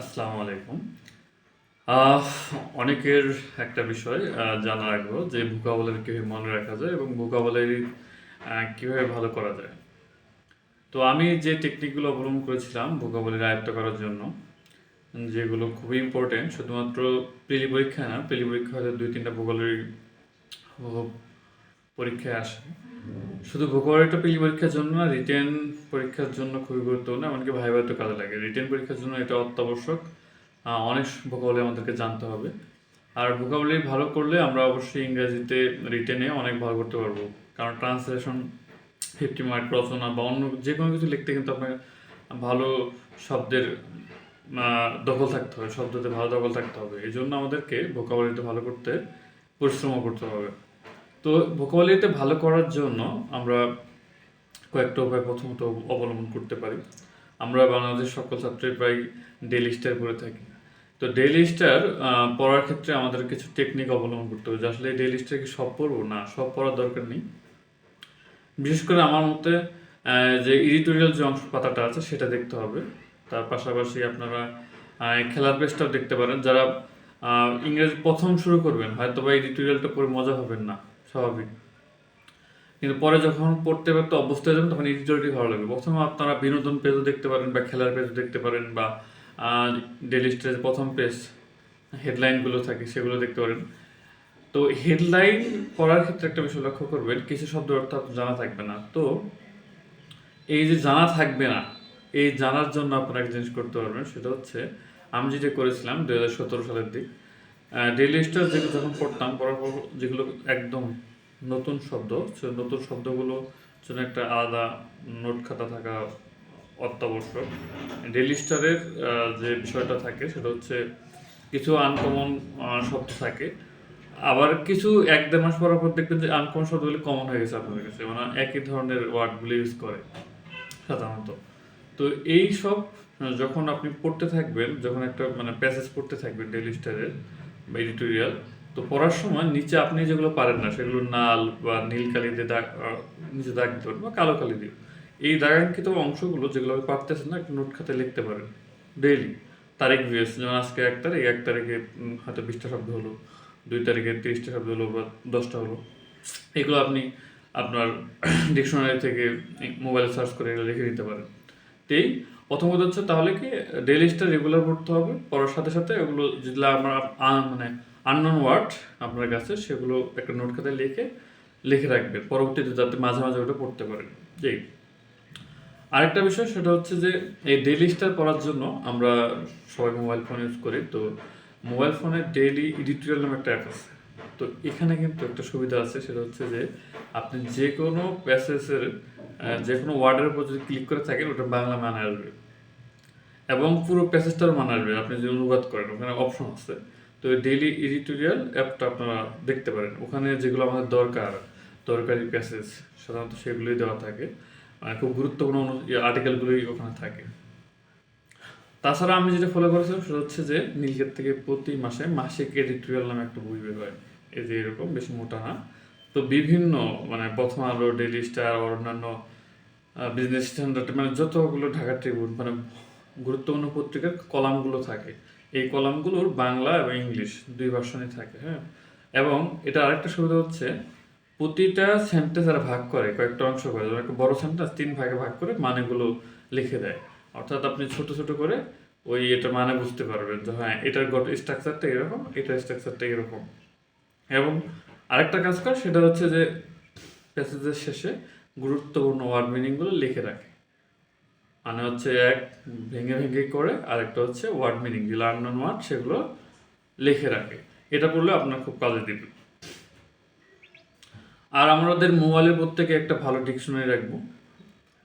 আসসালামু আলাইকুম। অনেকের একটা বিষয় জানার আগ্রহ যে ভোকাবুলারি কীভাবে মনে রাখা যায় এবং ভোকাবুলারি কীভাবে ভালো করা যায়। তো আমি যে টেকনিকগুলো অবলম্বন করেছিলাম ভোকাবুলারি আয়ত্ত করার জন্য, যেগুলো খুবই ইম্পর্টেন্ট শুধুমাত্র প্রিলি পরীক্ষা না প্রিলি পরীক্ষা হয়তো দুই তিনটা ভোকাবুলারি পরীক্ষায় আসে। শুধু ভোকাবুলারিটা প্রিলি পরীক্ষার জন্য না রিটেন পরীক্ষার জন্য খুবই গুরুত্বপূর্ণ, এমনকি ভাইভাতে কাজে লাগে। রিটেন পরীক্ষার জন্য এটা অত্যাবশ্যক। অনেক ভোকাবুলারি আমাদেরকে জানতে হবে। আর ভোকাবুলারি ভালো করলে আমরা অবশ্যই ইংরেজিতে রিটেনে অনেক ভালো করতে পারব। কারণ ট্রান্সলেশন, ফিফটি মার্ক রচনা বা অন্য যে কোনো কিছু লিখতে কিন্তু আপনার ভালো শব্দের দখল থাকতে হবে, শব্দতে ভালো দখল থাকতে হবে। এই জন্য আমাদেরকে ভোকাবুলারিতে ভালো করতে পরিশ্রম করতে হবে। তো ভোকাবুলারিতে ভালো করার জন্য আমরা কয়েকটা উপায় প্রথমত অবলম্বন করতে পারি। আমরা বাংলাদেশ সকল ছাত্রই প্রায় ডেলি স্টার করে থাকি। তো ডেলি স্টার পড়ার ক্ষেত্রে আমাদের কিছু টেকনিক অবলম্বন করতে হবে যে আসলে ডেলি স্টার কি সব পড়ব? না, সব পড়ার দরকার নেই। বিশেষ করে আমার মতে যে এডিটোরিয়াল যে অংশ পাতাটা আছে সেটা দেখতে হবে। তার পাশাপাশি আপনারা খেলার পেজটাও দেখতে পারেন। যারা ইংরেজি প্রথম শুরু করবেন হয়তো বা এডিটোরিয়ালটা পড়ে মজা হবেন না। স্বাভাবিক। কিন্তু পরে যখন পড়তে পড়তে অভ্যস্ত হয়ে যাবেন তখন এডিটোরিয়ালটি ভালো লাগবে। প্রথমে আপনারা বিনোদন পেজও দেখতে পারেন বা খেলার পেজও দেখতে পারেন বা ডেলি স্টেজ প্রথম পেজ, হেডলাইনগুলো থাকে, সেগুলো দেখতে পারেন। তো হেডলাইন পড়ার ক্ষেত্রে একটা বিষয় লক্ষ্য করবেন, কিছু শব্দ অর্থ জানা থাকবে না। তো এই যে জানা থাকবে না, এই জানার জন্য আপনারা একটা জিনিস করতে পারবেন, সেটা হচ্ছে, আমি যেটা করেছিলাম দু হাজার সতেরো সালের দিক ডেইলি স্টার যেগুলো যখন পড়তাম, পড়ার পর যেগুলো একদম নতুন শব্দ, সে নতুন শব্দগুলো জন্য একটা আলাদা নোট খাতা থাকা অত্যাবশ্যক। ডেইলি স্টারের যে বিষয়টা থাকে, সেটা হচ্ছে কিছু আনকমন শব্দ থাকে। আবার কিছু এক দেড় মাস পর পর দেখবেন যে আনকমন শব্দগুলি কমন হয়ে গেছে আপনাদের কাছে মানে একই ধরনের ওয়ার্ডগুলি ইউজ করে সাধারণত। তো এই সব যখন আপনি পড়তে থাকবেন, যখন একটা মানে প্যাসেজ পড়তে থাকবেন ডেইলি স্টারের এডিটোরিয়াল তো পড়ার সময় নিচে আপনি যেগুলো পারেন না, সেগুলো নাল বা নীল কালি দিয়ে দাগ নিচে দাগ দিতে পারেন বা কালো কালি দিয়ে। এই দাগাঙ্কিত অংশগুলো যেগুলো আপনি পারতেছেন না, একটা নোট খাতে লিখতে পারেন ডেইলি তারিখ বিএস যেমন আজকে এক তারিখ, এক তারিখে হয়তো বিশটা শব্দ হলো, দুই তারিখে তিরিশটা শব্দ হলো বা দশটা হলো। এগুলো আপনি আপনার ডিকশনারি থেকে মোবাইলে সার্চ করে লিখে দিতে পারেন। তো এই প্রথম কথা হচ্ছে তাহলে কি স্টার রেগুলার পড়তে হবে, পড়ার সাথে সাথে ওগুলো যেগুলো আমরা মানে আননোন ওয়ার্ড আপনার কাছে, সেগুলো একটা নোট খাতায় লিখে লিখে রাখবেন। পরবর্তীতে যাতে মাঝে মাঝে ওটা পড়তে পারেন। যেই আরেকটা বিষয় সেটা হচ্ছে যে, এই স্টার পড়ার জন্য আমরা সবাই মোবাইল ফোন ইউজ করি, তো মোবাইল ফোনে ডেইলি এডিটোরিয়াল নামে একটা অ্যাপ আছে। তো এখানে কিন্তু একটা সুবিধা আছে, সেটা হচ্ছে যে, আপনি যে কোনো প্যাসেজের যে কোনো ওয়ার্ডের উপর যদি ক্লিক করে থাকেন, ওটা বাংলা মানে আসবে। এবং পুরো প্যাসেজটার মানে আসবে। আপনি যদি অনুবাদ করেন, ওখানে অপশন আছে। তো ডেইলি এডিটোরিয়াল অ্যাপটা আপনারা দেখতে পারেন। ওখানে যেগুলো আমাদের দরকার, দরকারি প্যাসেজ সাধারণত সেগুলোই দেওয়া থাকে। খুব গুরুত্বপূর্ণ আর্টিকেলগুলোই ওখানে থাকে। তাছাড়া আমি যেটা ফলো করেছিলাম, সেটা হচ্ছে যে নীলকের থেকে প্রতি মাসে মাসিক এডিটোরিয়াল নামে একটা বই বের হয়। এই যে এরকম, বেশি মোটা না। তো বিভিন্ন মানে প্রথম আলো ডেইলি স্টার অন্যান্য বিজনেস স্ট্যান্ডার্ড মানে যতগুলো ঢাকা ট্রিবিউন মানে গুরুত্বপূর্ণ পত্রিকার কলামগুলো থাকে, এই কলামগুলোর বাংলা এবং ইংলিশ দুই ভার্সনই থাকে হ্যাঁ? এবং এটা আরেকটা সুবিধা হচ্ছে, প্রতিটা সেন্টেন্স আর ভাগ করে, কয়েকটা অংশ করে একটা বড় সেন্টেন্স তিন ভাগে ভাগ করে মানেগুলো লিখে দেয়। অর্থাৎ আপনি ছোট ছোট করে ওই এটা মানে বুঝতে পারবেন যে হ্যাঁ এটার গট স্ট্রাকচারটা এরকম, এটার স্ট্রাকচারটা এরকম। এবং আরেকটা কাজ করে, সেটা হচ্ছে যে প্যাসেজের শেষে গুরুত্বপূর্ণ ওয়ার্ড মিনিংগুলো লিখে রাখে। মানে হচ্ছে এক, ভেঙে ভেঙে করে, আরেকটা হচ্ছে ওয়ার্ড মিনিং যেগুলো আননোন ওয়ার্ড সেগুলো লিখে রাখে। এটা পড়লে আপনার খুব কাজে দিবে। আর আমাদের মোবাইলের প্রত্যেকে একটা ভালো ডিকশনারি রাখব।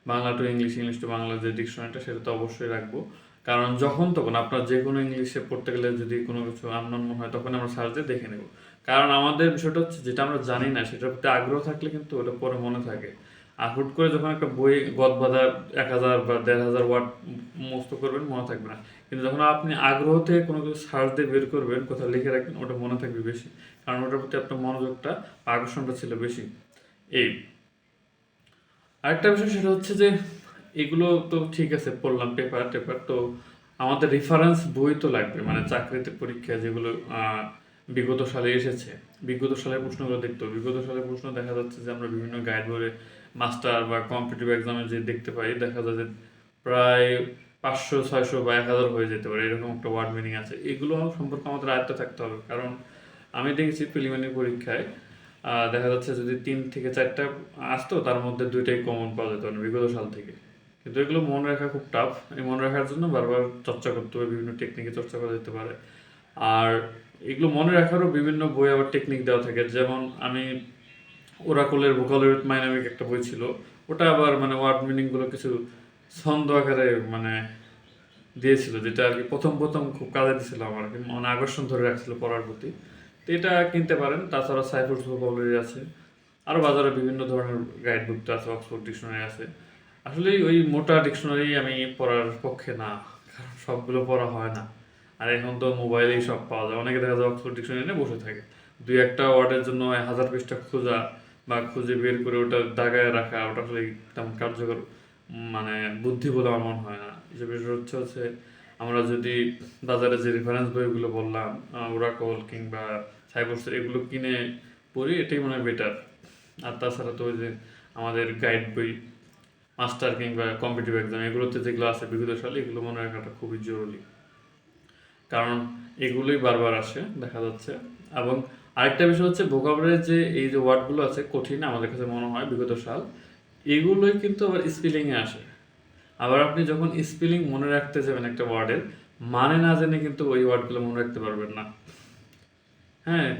Bangla to English English to Bangla যে ডিকশনারিটা সেটা তো অবশ্যই রাখব। কারণ যখন তখন আপনার যে কোনো ইংলিশে পড়তে গেলে যদি কোনো কিছু আননোন মনে হয়, তখন আমরা সার্চ দেখে নেব। কারণ আমাদের বিষয়টা হচ্ছে যেটা আমরা জানি না, সেটার প্রতি আগ্রহ থাকলে কিন্তু ওটা পরে মনে থাকে। আর হুট করে যখন একটা বই গদ বাঁধা এক হাজার বা দেড় হাজার ওয়ার্ড মুস্ত করবেন, মনে থাকবে না। কিন্তু যখন আপনি আগ্রহ থেকে কোনো কিছু সার্চ দিয়ে বের করবেন, কোথাও লিখে রাখবেন, ওটা মনে থাকবে বেশি। কারণ ওটার প্রতি আপনার মনোযোগটা, আকর্ষণটা ছিল বেশি। এই আরেকটা বিষয় সেটা হচ্ছে যে, এগুলো তো ঠিক আছে, পড়লাম পেপার, টেপার, তো আমাদের রেফারেন্স বই তো লাগবে মানে চাকরিতে পরীক্ষা যেগুলো বিগত সালে এসেছে। বিগত সালের প্রশ্নগুলো দেখতে বিগত সালের প্রশ্ন দেখা যাচ্ছে যে আমরা বিভিন্ন গাইড বইয়ে মাস্টার বা কম্পিটিটিভ এক্সামে যে দেখতে পাই, দেখা যায় যে প্রায় পাঁচশো, ছয়শো বা এক হাজার হয়ে যেতে পারে। এরকম একটা ওয়ার্ড মিনিং আছে। এগুলো সম্পর্কে আমাদের আয়ত্ত থাকতে হবে। কারণ আমি দেখেছি প্রিলিমিনারি পরীক্ষায় দেখা যাচ্ছে যদি তিন থেকে চারটা আসতো, তার মধ্যে দুইটাই কমন পাওয়া যেত বিগত সাল থেকে। কিন্তু এগুলো মনে রাখা খুব টাফ এই মনে রাখার জন্য বারবার চর্চা করতে হবে, বিভিন্ন টেকনিকে চর্চা করা যেতে পারে। আর এগুলো মনে রাখারও বিভিন্ন বই আবার টেকনিক দেওয়া থাকে। যেমন আমি ওরাকলের মাই নামিক একটা বই ছিল। ওটা আবার মানে ওয়ার্ড মিনিংগুলো কিছু ছন্দ আকারে মানে দিয়েছিল, যেটা আর কি প্রথম প্রথম খুব কাজে দিয়েছিল আমার। কি মানে আকর্ষণ ধরে রাখছিল পড়ার প্রতি। তো এটা কিনতে পারেন। তাছাড়া সাইফুর ভোকাবুলারি আছে। আরও বাজারে বিভিন্ন ধরনের গাইড বুক আছে অক্সফোর্ড ডিকশনারি আছে। আসলে ওই মোটা ডিকশনারি আমি পড়ার পক্ষে না। কারণ সবগুলো পড়া হয় না। আর এখন তো মোবাইলেই সব পাওয়া যায়। অনেকে দেখা যায় অক্সফোর্ড ডিকশনারি নিয়ে বসে থাকে। দুই একটা ওয়ার্ডের জন্য হাজার পৃষ্ঠা খোঁজা বা খুঁজে বের করে ওটা দাগায় রাখা, ওটা আসলে তেমন কার্যকর মানে বুদ্ধি বলে আমার মনে হয় না। যে বিষয় হচ্ছে হচ্ছে, আমরা যদি বাজারে যে রেফারেন্স বইগুলো বললাম ওরাকল কিংবা সাইবর্স এগুলো কিনে পড়ি, এটাই মনে হয় বেটার আর তাছাড়া তো ওই যে আমাদের গাইড বই মাস্টার কিংবা কম্পিটিভ এক্সাম এগুলোতে যেগুলো আছে বিগত সালে, এগুলো মনে রাখাটা খুবই জরুরি। কারণ এগুলোই বারবার আসে, দেখা যাচ্ছে। এবং আরেকটা বিষয় হচ্ছে ভোকাবুলারির যে এই যে ওয়ার্ডগুলো আছে, কঠিন আমাদের কাছে মনে হয়, বিগত সাল, এগুলোই কিন্তু আবার স্পেলিংয়ে আসে। আবার আপনি যখন স্পেলিং মনে রাখতে যাবেন একটা ওয়ার্ডের মানে না জেনে কিন্তু ওই ওয়ার্ডগুলো মনে রাখতে পারবেন না। হ্যাঁ